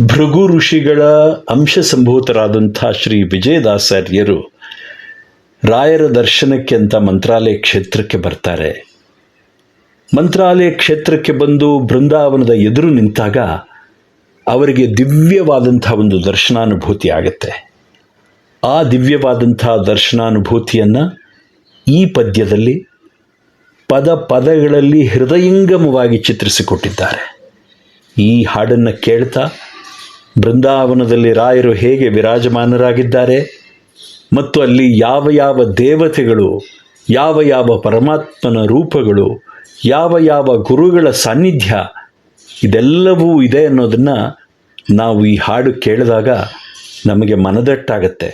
ಭೃಗು ಋಷಿಗಳ ಅಂಶ ಸಂಭೂತರಾದಂಥ ಶ್ರೀ ವಿಜಯದಾಸಾರ್ಯರು ರಾಯರ ದರ್ಶನಕ್ಕೆ ಅಂತ ಮಂತ್ರಾಲಯ ಕ್ಷೇತ್ರಕ್ಕೆ ಬರ್ತಾರೆ. ಮಂತ್ರಾಲಯ ಕ್ಷೇತ್ರಕ್ಕೆ ಬಂದು ಬೃಂದಾವನದ ಎದುರು ನಿಂತಾಗ ಅವರಿಗೆ ದಿವ್ಯವಾದಂಥ ಒಂದು ದರ್ಶನಾನುಭೂತಿ ಆಗುತ್ತೆ. ಆ ದಿವ್ಯವಾದಂಥ ದರ್ಶನಾನುಭೂತಿಯನ್ನು ಈ ಪದ್ಯದಲ್ಲಿ ಪದ ಪದಗಳಲ್ಲಿ ಹೃದಯಂಗಮವಾಗಿ ಚಿತ್ರಿಸಿಕೊಟ್ಟಿದ್ದಾರೆ. ಈ ಹಾಡನ್ನು ಕೇಳ್ತಾ ಬೃಂದಾವನದಲ್ಲಿ ರಾಯರು ಹೇಗೆ ವಿರಾಜಮಾನರಾಗಿದ್ದಾರೆ ಮತ್ತು ಅಲ್ಲಿ ಯಾವ ಯಾವ ದೇವತೆಗಳು, ಯಾವ ಯಾವ ಪರಮಾತ್ಮನ ರೂಪಗಳು, ಯಾವ ಯಾವ ಗುರುಗಳ ಸಾನ್ನಿಧ್ಯ ಇದೆಲ್ಲವೂ ಇದೆ ಅನ್ನೋದನ್ನು ನಾವು ಈ ಹಾಡು ಕೇಳಿದಾಗ ನಮಗೆ ಮನದಟ್ಟಾಗತ್ತೆ.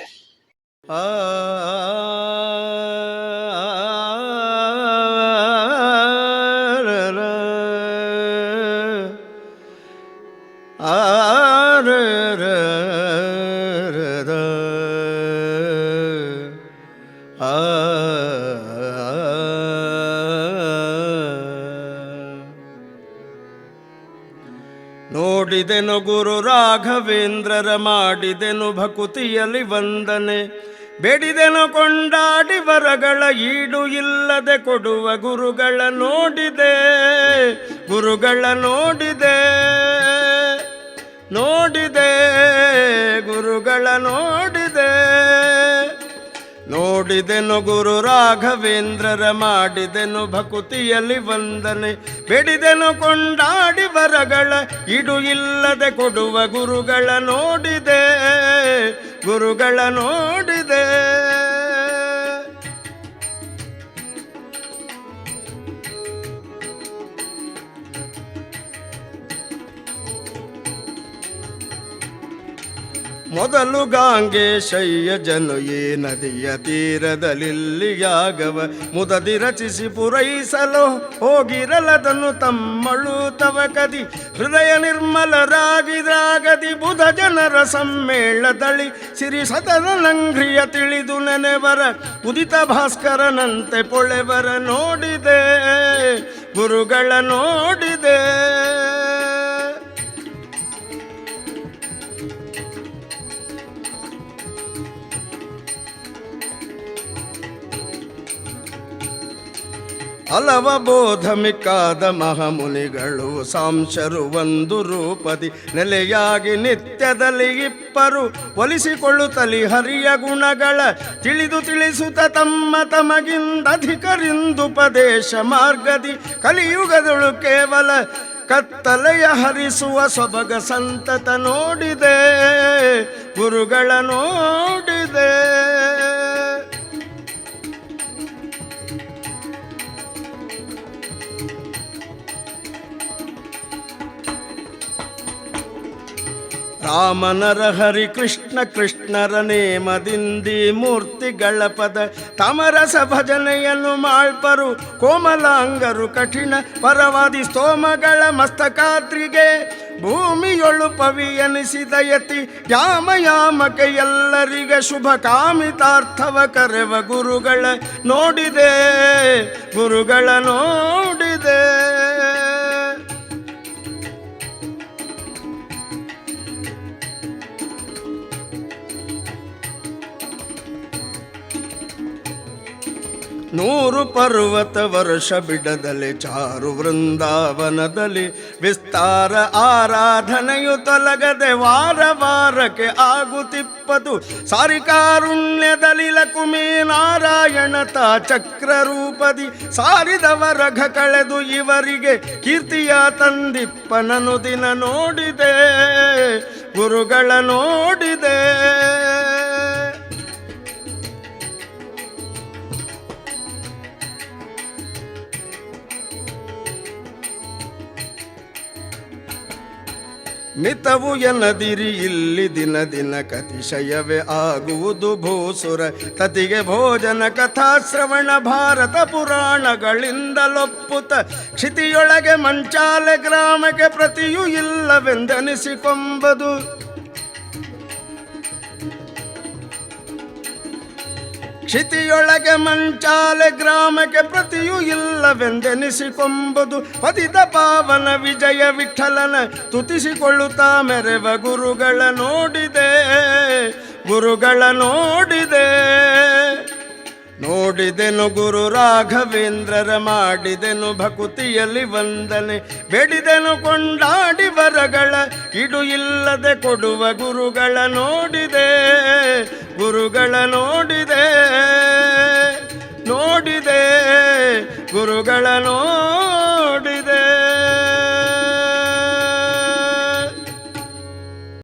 ನೋಡಿದೆನು ಗುರು ರಾಘವೇಂದ್ರರ ಮಾಡಿದೆನು ಭಕುತಿಯಲ್ಲಿ ವಂದನೆ. ಬೇಡಿದೆನು ಕೊಂಡಾಡಿ ವರಗಳ ಈಡು ಇಲ್ಲದೆ ಕೊಡುವ ಗುರುಗಳ ನೋಡಿದೆ. ಗುರುಗಳ ನೋಡಿದೆ. ನೋಡಿದೆ. ಗುರುಗಳ ನೋಡಿದೆ. ನೋಡಿದೆನು ಗುರು ರಾಘವೇಂದ್ರರ ಮಾಡಿದೆನು ಭಕುತಿಯಲ್ಲಿ ವಂದನೆ. ಬೆಡಿದೆನು ಕೊಂಡಾಡಿ ವರಗಳ ಇಡು ಇಲ್ಲದೆ ಕೊಡುವ ಗುರುಗಳ ನೋಡಿದೆ. ಗುರುಗಳ ನೋಡಿದೆ. ಮೊದಲು ಗಾಂಗೇಶಯ್ಯ ಜನು ಈ ನದಿಯ ತೀರದಲ್ಲಿಯಾಗವ ಮುದದಿ ರಚಿಸಿ ಪೂರೈಸಲು ಹೋಗಿರಲದನು ತಮ್ಮಳು ತವ ಕದಿ. ಹೃದಯ ನಿರ್ಮಲರಾಗಿದಾಗದಿ ಬುಧ ಜನರ ಸಮ್ಮೇಳದಳಿ. ಸಿರಿ ಸತನ ನಂಘ್ರಿಯ ತಿಳಿದು ನೆನೆವರ, ಉದಿತ ಭಾಸ್ಕರನಂತೆ ಪೊಳೆವರ ನೋಡಿದೆ. ಗುರುಗಳ ನೋಡಿದೆ. ಹಲವ ಬೋಧಮಿಕ್ಕಾದ ಮಹಾಮುನಿಗಳು ಸಾಂಶರು ಒಂದು ರೂಪದಿ ನೆಲೆಯಾಗಿ ನಿತ್ಯದಲ್ಲಿ ಇಪ್ಪರು ಒಲಿಸಿಕೊಳ್ಳುತ್ತಲಿ ಹರಿಯ ಗುಣಗಳ ತಿಳಿದು ತಿಳಿಸುತ್ತ ತಮ್ಮ ತಮಗಿಂದ ತಮಗಿಂದಧಿಕರಿಂದುಪದೇಶ ಮಾರ್ಗದಿ ಕಲಿಯುಗದಳು ಕೇವಲ ಕತ್ತಲೆಯ ಹರಿಸುವ ಸೊಬಗ ಸಂತತ ನೋಡಿದೆ ಗುರುಗಳ ನೋಡಿದೆ. ರಾಮನರ ಹರಿ ಕೃಷ್ಣ ಕೃಷ್ಣರ ನೇಮದಿಂದಿ ಮೂರ್ತಿಗಳ ಪದ ತಮರಸ ಭಜನೆಯನ್ನು ಮಾಳ್ಪರು ಕೋಮಲಾಂಗರು ಕಠಿಣ ಪರವಾದಿ ಸ್ತೋಮಗಳ ಮಸ್ತಕಾತ್ರಿಗೆ ಭೂಮಿಯೊಳು ಪವಿ ಎನಿಸಿದ ಯತಿ ಯಾಮ ಯಾಮಕ ಎಲ್ಲರಿಗೆ ಶುಭ ಕಾಮಿತಾರ್ಥವ ಕರೆವ ಗುರುಗಳ ನೋಡಿದೆ ಗುರುಗಳ ನೋಡಿದೆ ನೂರು ಪರ್ವತ ವರ್ಷ ಬಿಡದಲ್ಲಿ ಚಾರು ವೃಂದಾವನದಲ್ಲಿ ವಿಸ್ತಾರ ಆರಾಧನೆಯು ತೊಲಗದೆ ವಾರ ವಾರಕ್ಕೆ ಆಗುತ್ತಿಪ್ಪದು. ಸಾರಿಕಾರುಣ್ಯದಲ್ಲಿ ಲಕುಮಿ ನಾರಾಯಣ ತಾ ಚಕ್ರ ರೂಪದಿ ಸಾರಿದವ ಘ ಕಳೆದು ಇವರಿಗೆ ಕೀರ್ತಿಯ ತಂದಿಪ್ಪನನು ದಿನ ನೋಡಿದೆ, ಗುರುಗಳ ನೋಡಿದೆ. ಮಿತವು ಎನ್ನದಿರಿ, ಇಲ್ಲಿ ದಿನ ದಿನ ಕತಿಶಯವೇ ಆಗುವುದು ಭೂಸುರ. ತತಿಗೆ ಭೋಜನ ಕಥಾಶ್ರವಣ ಭಾರತ ಪುರಾಣಗಳಿಂದಲೊಪ್ಪುತ ಕ್ಷಿತಿಯೊಳಗೆ ಮಂಚಾಲೆ ಗ್ರಾಮಕ್ಕೆ ಪ್ರತಿಯೂ ಇಲ್ಲವೆಂದೆನಿಸಿಕೊಂಬದು. ಕ್ಷಿತಿಯೊಳಗೆ ಮಂಚಾಲೆ ಗ್ರಾಮಕ್ಕೆ ಪ್ರತಿಯೂ ಇಲ್ಲವೆಂದೆನಿಸಿಕೊಂಬುದು ಪತಿತ ಪಾವನ ವಿಜಯ ವಿಠಲನ ತುತಿಸಿಕೊಳ್ಳುತ್ತಾ ಮೆರೆವ ಗುರುಗಳ ನೋಡಿದೆ. ಗುರುಗಳ ನೋಡಿದೆ. ನೋಡಿದೆನು ಗುರು ರಾಘವೇಂದ್ರರ ಮಾಡಿದೆನು ಭಕುತಿಯಲ್ಲಿ ವಂದನೆ. ಬೆಡಿದೆನು ಕೊಂಡಾಡಿ ವರಗಳ ಇಡು ಇಲ್ಲದೆ ಕೊಡುವ ಗುರುಗಳ ನೋಡಿದೆ. ಗುರುಗಳ ನೋಡಿದೆ. ನೋಡಿದೆ ಗುರುಗಳ ನೋಡಿ